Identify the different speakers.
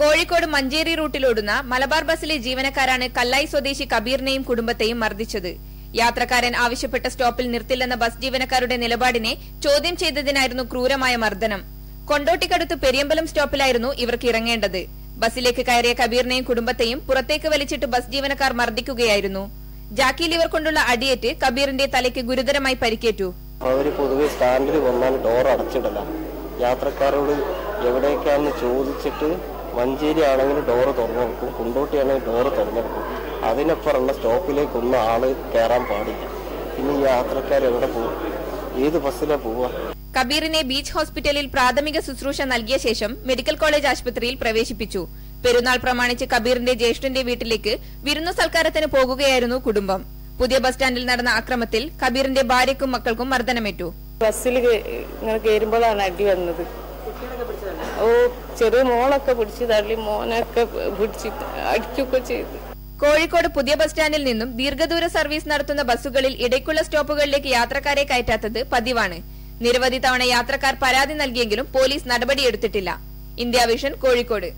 Speaker 1: കോഴിക്കോട് മഞ്ചേരി റൂട്ടിലോടുന്ന മലബാർ ബസ്സിലെ ജീവനക്കാരാണ് കല്ലായി സ്വദേശി കബീറിനെയും കുടുംബത്തെയും മർദ്ദിച്ചത്. യാത്രക്കാരൻ ആവശ്യപ്പെട്ട സ്റ്റോപ്പിൽ നിർത്തില്ലെന്ന ബസ് ജീവനക്കാരുടെ നിലപാടിനെ ചോദ്യം ചെയ്തതിനായിരുന്നു ക്രൂരമായ മർദ്ദനം. കൊണ്ടോട്ടിക്കടുത്ത് പെരിയമ്പലം സ്റ്റോപ്പിലായിരുന്നു ഇവർക്ക് ഇറങ്ങേണ്ടത്. ബസ്സിലേക്ക് കയറിയ കബീറിനെയും കുടുംബത്തെയും പുറത്തേക്ക് വലിച്ചിട്ട് ബസ് ജീവനക്കാർ മർദ്ദിക്കുകയായിരുന്നു. ജാക്കി ലിവർ കൊണ്ടുള്ള അടിയേറ്റ് കബീറിന്റെ തലയ്ക്ക് ഗുരുതരമായി പരിക്കേറ്റു.
Speaker 2: അവർ പൊതുവെ സ്റ്റാൻഡിൽ വന്നാൽ ഡോർ അടച്ചിടല. യാത്രക്കാരോട് എവിടേക്കാന്ന് ചോദിച്ചിട്ട് മഞ്ചേരി ആണെങ്കിൽ ഡോറ് തുറന്നു കൊടുക്കും കുണ്ടോട്ടി ആണെങ്കിൽ ഡോറ് തുറന്നു കൊടുക്കും അതിനപ്പുറമുള്ള സ്റ്റോപ്പിലേക്കൊന്നും ആൾ കയറാൻ പാടില്ല. പിന്നെ ഈ യാത്രക്കാർ എവിടെ പോകും ഏത് ബസ്സിലാണ് പോവുക?
Speaker 1: കബീറിനെ ബീച്ച് ഹോസ്പിറ്റലിൽ പ്രാഥമിക ശുശ്രൂഷ നൽകിയ ശേഷം മെഡിക്കൽ കോളേജ് ആശുപത്രിയിൽ പ്രവേശിപ്പിച്ചു. പെരുന്നാൾ പ്രമാണിച്ച് കബീറിന്റെ ജ്യേഷ്ഠന്റെ വീട്ടിലേക്ക് വിരുന്നു സൽക്കാരത്തിന് പോകുകയായിരുന്നു കുടുംബം. പുതിയ ബസ് സ്റ്റാൻഡിൽ നടന്ന അക്രമത്തിൽ കബീറിന്റെ ഭാര്യക്കും മക്കൾക്കും മർദ്ദനമേറ്റു.
Speaker 3: ബസ്സിൽ ഇങ്ങനെ കയറുമ്പോഴാണ് അടി വന്നത്. ഓ ചെറിയ മോളൊക്കെ പിടിച്ച് തള്ളി മോനൊക്കെ പിടിച്ച് അടിക്കുകയൊക്കെ ചെയ്തു.
Speaker 1: കോഴിക്കോട് പുതിയ ബസ് സ്റ്റാൻഡിൽ നിന്നും ദീർഘദൂര സർവീസ് നടത്തുന്ന ബസ്സുകളിൽ ഇടയ്ക്കുള്ള സ്റ്റോപ്പുകളിലേക്ക് യാത്രക്കാരെ കയറ്റാത്തത് പതിവാണ്. നിരവധി തവണ യാത്രക്കാർ പരാതി നൽകിയെങ്കിലും പോലീസ് നടപടിയെടുത്തിട്ടില്ല. India vision Kozhikode.